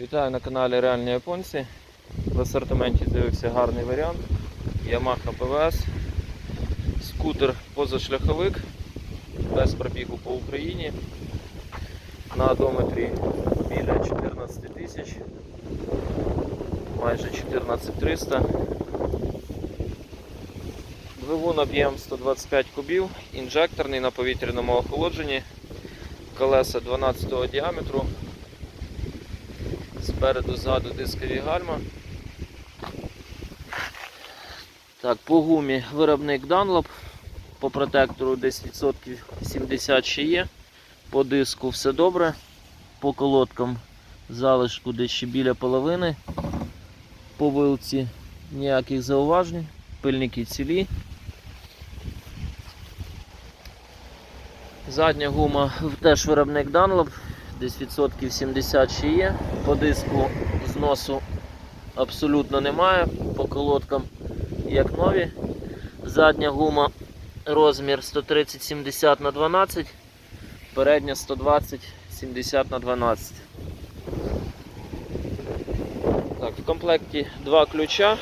Вітаю на каналі Реальні Японці. В асортименті з'явився гарний варіант. Yamaha PVS. Скутер позашляховик без пробігу по Україні. На одометрі біля 14 тисяч, майже 14300. Двигун об'єм 125 кубів, інжекторний на повітряному охолодженні, колеса 12 діаметру. Спереду, ззаду дискові гальма. Так, по гумі виробник Dunlop. По протектору десь відсотків 70 ще є. По диску все добре. По колодкам залишку десь ще біля половини. По вилці ніяких зауважень. Пильники цілі. Задня гума теж виробник Dunlop десь відсотків 70 ще є. По диску зносу абсолютно немає. По колодкам як нові. Задня гума розмір 130-70 на 12, передня 120-70 на 12. Так, в комплекті два ключа,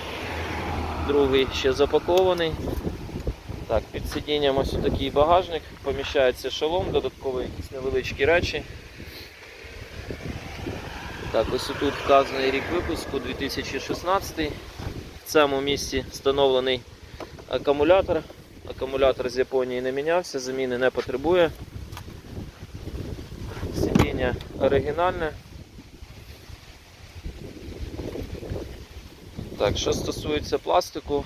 другий ще запакований. Так, під сидінням ось такий багажник, поміщається шолом, додаткові якісь невеличкі речі. Так, ось тут вказаний рік випуску 2016. В цьому місці встановлений акумулятор. Акумулятор з Японії не мінявся, заміни не потребує. Сидіння оригінальне. Так, що стосується пластику,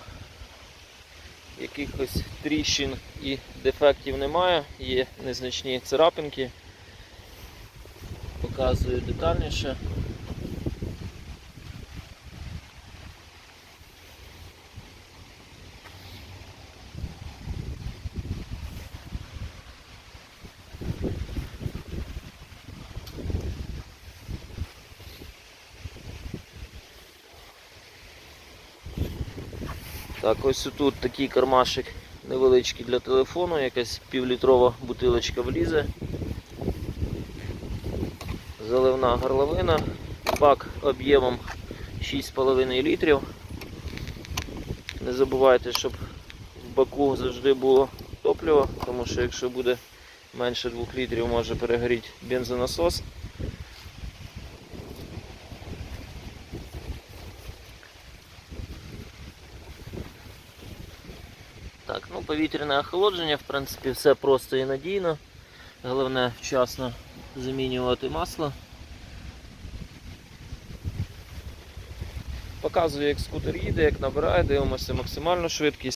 якихось тріщин і дефектів немає, є незначні царапинки. Показую детальніше. Так, ось тут такий кармашик невеличкий для телефону, якась півлітрова бутилочка влізе. Заливна горловина, бак об'ємом 6,5 літрів. Не забувайте, щоб в баку завжди було топливо, тому що якщо буде менше 2 літрів, може перегоріти бензонасос. Ну повітряне охолодження, в принципі, все просто і надійно. Головне вчасно замінювати масло. Показую, як скутер їде, як набирає, дивимося максимальну швидкість.